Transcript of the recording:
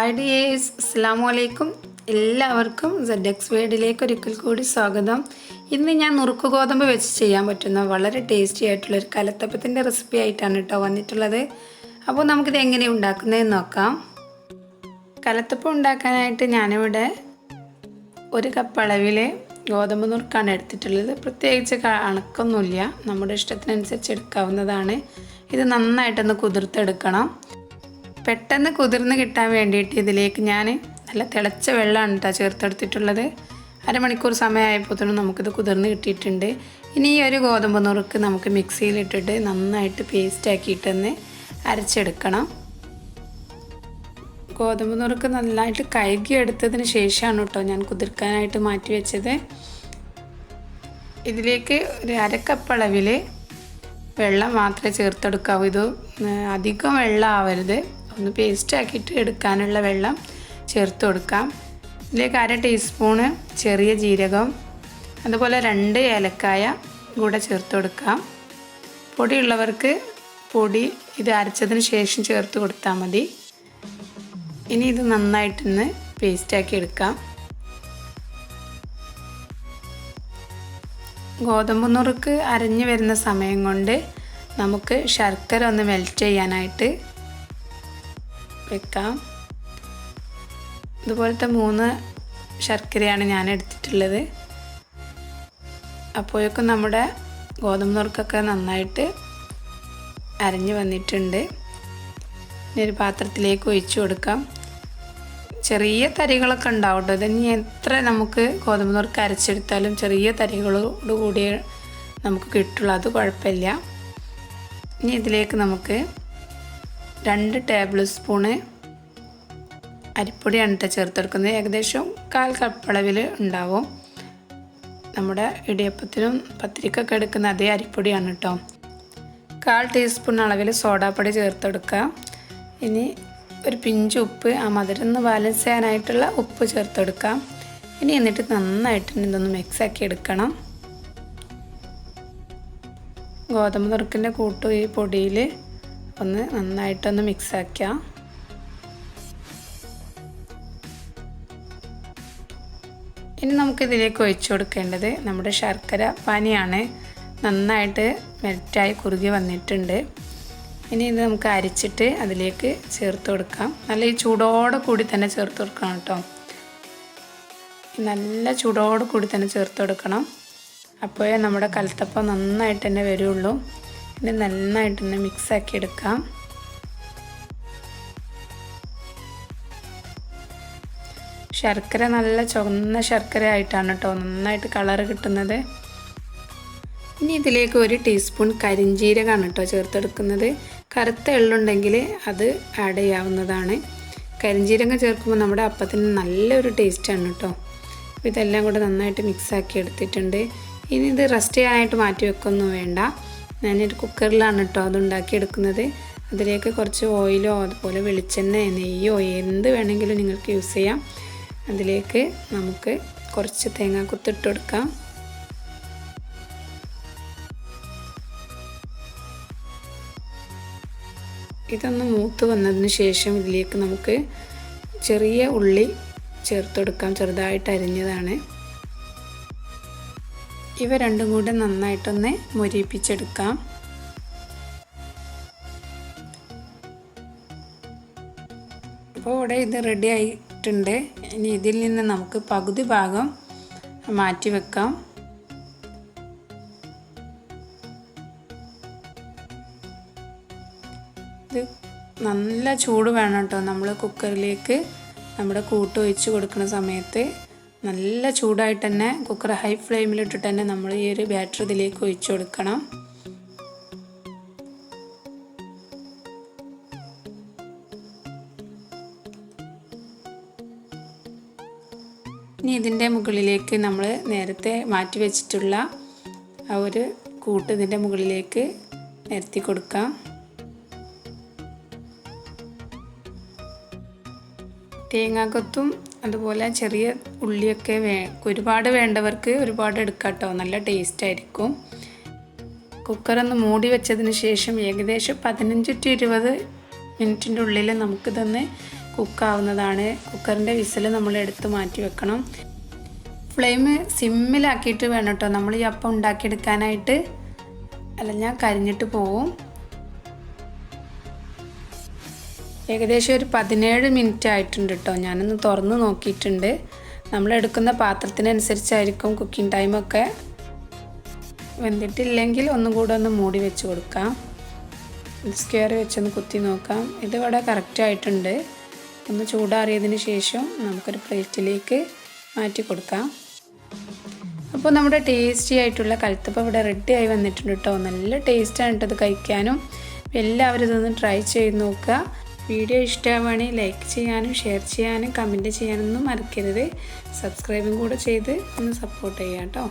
Hi dears അസ്സാം വലൈക്കും എല്ലാവർക്കും സെഡ് എക്സ് വേഡിലേക്ക് ഒരിക്കൽ കൂടി സ്വാഗതം. ഇന്ന് ഞാൻ നുറുക്ക് ഗോതമ്പ് വെച്ച് ചെയ്യാൻ പറ്റുന്ന വളരെ ടേസ്റ്റി ആയിട്ടുള്ള ഒരു കലത്തപ്പത്തിന്റെ റെസിപ്പി ആയിട്ടാണ് കേട്ടോ വന്നിട്ടുള്ളത്. അപ്പോൾ നമുക്കിത് എങ്ങനെ ഉണ്ടാക്കുന്നതെന്ന് നോക്കാം. കലത്തപ്പം ഉണ്ടാക്കാനായിട്ട് ഞാനിവിടെ ഒരു കപ്പ് അളവിൽ ഗോതമ്പ് നുറുക്കാണ് എടുത്തിട്ടുള്ളത്. പ്രത്യേകിച്ച് കണക്കൊന്നുമില്ല നമ്മുടെ ഇഷ്ടത്തിനനുസരിച്ച് എടുക്കാവുന്നതാണ്. ഇത് നന്നായിട്ടൊന്ന് കുതിർത്തെടുക്കണം. പെട്ടെന്ന് കുതിർന്ന് കിട്ടാൻ വേണ്ടിയിട്ട് ഇതിലേക്ക് ഞാൻ നല്ല തിളച്ച വെള്ളമാണ് കേട്ടോ ചേർത്തെടുത്തിട്ടുള്ളത്. അരമണിക്കൂർ സമയമായപ്പോഴത്തേനും നമുക്കിത് കുതിർന്ന് കിട്ടിയിട്ടുണ്ട്. ഇനി ഈ ഒരു ഗോതമ്പ് നുറുക്ക് നമുക്ക് മിക്സിയിലിട്ടിട്ട് നന്നായിട്ട് പേസ്റ്റ് ആക്കിയിട്ടൊന്ന് അരച്ചെടുക്കണം. ഗോതമ്പ് നുറുക്ക് നന്നായിട്ട് കഴുകി എടുത്തതിന് ശേഷമാണ് കേട്ടോ ഞാൻ കുതിർക്കാനായിട്ട് മാറ്റി വെച്ചത്. ഇതിലേക്ക് ഒരു അരക്കപ്പളവിൽ വെള്ളം മാത്രമേ ചേർത്തെടുക്കാവൂ. ഇത് അധികം വെള്ളം ആവരുത്. ഒന്ന് പേസ്റ്റ് ആക്കിയിട്ട് എടുക്കാനുള്ള വെള്ളം ചേർത്ത് കൊടുക്കാം. ഇതിലേക്ക് അര ടീസ്പൂണ് ചെറിയ ജീരകം അതുപോലെ രണ്ട് ഏലക്കായ കൂടെ ചേർത്ത് കൊടുക്കാം. പൊടിയുള്ളവർക്ക് പൊടി ഇത് അരച്ചതിന് ശേഷം ചേർത്ത് കൊടുത്താൽ മതി. ഇനി ഇത് നന്നായിട്ടൊന്ന് പേസ്റ്റാക്കി എടുക്കാം. ഗോതമ്പ് നുറുക്ക് അരഞ്ഞു വരുന്ന സമയം കൊണ്ട് നമുക്ക് ശർക്കര ഒന്ന് മെൽറ്റ് ചെയ്യാനായിട്ട് വെക്കാം. ഇതുപോലത്തെ മൂന്ന് ശർക്കരയാണ് ഞാൻ എടുത്തിട്ടുള്ളത് അപ്പോഴേക്കും നമ്മുടെ ഗോതമ്പ് നുറുക്കൊക്കെ നന്നായിട്ട് അരഞ്ഞു വന്നിട്ടുണ്ട്. ഇനി ഒരു പാത്രത്തിലേക്ക് ഒഴിച്ചു കൊടുക്കാം. ചെറിയ തരികളൊക്കെ ഉണ്ടാവും കേട്ടോ ഇതിനി എത്ര നമുക്ക് ഗോതമ്പ് നുറുക്ക് അരച്ചെടുത്താലും ചെറിയ തരികളോട് കൂടിയേ നമുക്ക് കിട്ടുള്ളൂ. അത് കുഴപ്പമില്ല. ഇനി ഇതിലേക്ക് നമുക്ക് രണ്ട് ടേബിൾ സ്പൂണ് അരിപ്പൊടിയാണ് കേട്ടോ ചേർത്തെടുക്കുന്നത്. ഏകദേശം കാൽ കപ്പളവിൽ ഉണ്ടാവും. നമ്മുടെ ഇടിയപ്പത്തിനും പത്തിരിക്കൊക്കെ എടുക്കുന്ന അതേ അരിപ്പൊടിയാണ് കേട്ടോ കാൽ ടീസ്പൂൺ അളവിൽ സോഡാപ്പൊടി ചേർത്തെടുക്കുക. ഇനി ഒരു പിഞ്ച് ഉപ്പ് ആ മധുരം ഒന്ന് ബാലൻസ് ചെയ്യാനായിട്ടുള്ള ഉപ്പ് ചേർത്തെടുക്കാം ഇനി എന്നിട്ട് നന്നായിട്ട് ഇതൊന്ന് മിക്സ് ആക്കി എടുക്കണം. ഗോതമ്പ് നുറുക്കിന്റെ കൂട്ടും ഈ പൊടിയിൽ ഒന്ന് നന്നായിട്ടൊന്ന് മിക്സ് ആക്കുക ഇനി നമുക്കിതിലേക്ക് ഒഴിച്ചു കൊടുക്കേണ്ടത് നമ്മുടെ ശർക്കര പാനിയാണ്. നന്നായിട്ട് മെൽറ്റായി കുറുകി വന്നിട്ടുണ്ട്. ഇനി ഇത് നമുക്ക് അരിച്ചിട്ട് അതിലേക്ക് ചേർത്ത് കൊടുക്കാം. നല്ല ഈ ചൂടോടെ കൂടി തന്നെ ചേർത്ത് കൊടുക്കണം കേട്ടോ. നല്ല ചൂടോടെ കൂടി തന്നെ ചേർത്ത് കൊടുക്കണം. അപ്പോഴേ നമ്മുടെ കലത്തപ്പം നന്നായിട്ട് തന്നെ വരുള്ളൂ. ഇനി നന്നായിട്ട് തന്നെ മിക്സാക്കി എടുക്കാം. ശർക്കര നല്ല ചുവന്ന ശർക്കര ആയിട്ടാണ് കേട്ടോ നന്നായിട്ട് കളർ കിട്ടുന്നത്. ഇനി ഇതിലേക്ക് ഒരു ടീസ്പൂൺ കരിഞ്ജീരകമാണ് കേട്ടോ ചേർത്തെടുക്കുന്നത്. കറുത്ത എള്ളുണ്ടെങ്കിൽ അത് ആഡ് ചെയ്യാവുന്നതാണ്. കരിഞ്ജീരകം ചേർക്കുമ്പോൾ നമ്മുടെ അപ്പത്തിന് നല്ലൊരു ടേസ്റ്റാണ് കേട്ടോ ഇതെല്ലാം കൂടെ നന്നായിട്ട് മിക്സാക്കി എടുത്തിട്ടുണ്ട്. ഇനി ഇത് റെസ്റ്റ് ചെയ്യാനായിട്ട് മാറ്റി വെക്കൊന്നും വേണ്ട. ഞാനൊരു കുക്കറിലാണ് കേട്ടോ അത് ഉണ്ടാക്കിയെടുക്കുന്നത് അതിലേക്ക് കുറച്ച് ഓയിലോ അതുപോലെ വെളിച്ചെണ്ണ നെയ്യോ എന്ത് വേണമെങ്കിലും നിങ്ങൾക്ക് യൂസ് ചെയ്യാം. അതിലേക്ക് നമുക്ക് കുറച്ച് തേങ്ങ കുത്തിട്ട് കൊടുക്കാം. ഇതൊന്ന് മൂത്ത് വന്നതിന് ശേഷം ഇതിലേക്ക് നമുക്ക് ചെറിയ ഉള്ളി ചേർത്ത് കൊടുക്കാം. ചെറുതായിട്ട് അരിഞ്ഞതാണ്. ഇവ രണ്ടും കൂടെ നന്നായിട്ടൊന്ന് മുരിപ്പിച്ചെടുക്കാം. അപ്പോൾ ഇവിടെ ഇത് റെഡി ആയിട്ടുണ്ട്. ഇനി ഇതിൽ നിന്ന് നമുക്ക് പകുതി ഭാഗം മാറ്റി വെക്കാം. ഇത് നല്ല ചൂട് വേണം കേട്ടോ. നമ്മൾ കുക്കറിലേക്ക് നമ്മുടെ കൂട്ട് ഒഴിച്ച് കൊടുക്കുന്ന സമയത്ത്. നല്ല ചൂടായിട്ട് തന്നെ കുക്കർ ഹൈ ഫ്ലെയിമിലിട്ടിട്ട് തന്നെ നമ്മൾ ഈ ഒരു ബാറ്റർ ഇതിലേക്ക് ഒഴിച്ചു കൊടുക്കണം. ഇനി ഇതിന്റെ മുകളിലേക്ക് നമ്മൾ നേരത്തെ മാറ്റി വെച്ചിട്ടുള്ള ആ ഒരു കൂട്ട് ഇതിന്റെ മുകളിലേക്ക് നിരത്തി കൊടുക്കാം. തേങ്ങാക്കൊത്തും അതുപോലെ ചെറിയ ഉള്ളിയൊക്കെ വേ ഒരുപാട് വേണ്ടവർക്ക് ഒരുപാട് എടുക്കാം കേട്ടോ നല്ല ടേസ്റ്റ് ആയിരിക്കും. കുക്കറൊന്ന് മൂടി വെച്ചതിന് ശേഷം ഏകദേശം പതിനഞ്ച് ടു ഇരുപത് മിനിറ്റിന്റെ ഉള്ളിൽ നമുക്കിതൊന്ന് കുക്കാവുന്നതാണ് കുക്കറിന്റെ വിസിൽ നമ്മൾ എടുത്ത് മാറ്റി വെക്കണം. ഫ്ലെയിം സിമ്മിലാക്കിയിട്ട് വേണം കേട്ടോ നമ്മൾ ഈ അപ്പം ഉണ്ടാക്കിയെടുക്കാനായിട്ട്. അല്ല ഞാൻ കരിഞ്ഞിട്ട് പോവും. ഏകദേശം ഒരു പതിനേഴ് മിനിറ്റ് ആയിട്ടുണ്ട് കേട്ടോ ഞാനൊന്ന് തുറന്ന് നോക്കിയിട്ടുണ്ട്. നമ്മൾ എടുക്കുന്ന പാത്രത്തിനനുസരിച്ചായിരിക്കും കുക്കിംഗ് ടൈമൊക്കെ വെന്തിട്ടില്ലെങ്കിൽ ഒന്നും കൂടെ ഒന്ന് മൂടി വെച്ച് കൊടുക്കാം. സ്ക്വയർ വെച്ചൊന്ന് കുത്തി നോക്കാം. ഇത് ഇവിടെ കറക്റ്റ് ആയിട്ടുണ്ട്. ഒന്ന് ചൂടാറിയതിന് ശേഷം നമുക്കൊരു പ്ലേറ്റിലേക്ക് മാറ്റി കൊടുക്കാം. അപ്പോൾ നമ്മുടെ ടേസ്റ്റി ആയിട്ടുള്ള കൽത്തപ്പം ഇവിടെ റെഡി ആയി വന്നിട്ടുണ്ട് കേട്ടോ നല്ല ടേസ്റ്റാണ് കേട്ടോ ഇത് കഴിക്കാനും. എല്ലാവരും ഇതൊന്ന് ട്രൈ ചെയ്ത് നോക്കുക. വീഡിയോ ഇഷ്ടമാവുകയാണെങ്കിൽ ലൈക്ക് ചെയ്യാനും ഷെയർ ചെയ്യാനും കമന്റ് ചെയ്യാനൊന്നും മറക്കരുത്. സബ്സ്ക്രൈബും കൂടെ ചെയ്ത് ഒന്ന് സപ്പോർട്ട് ചെയ്യാം കേട്ടോ.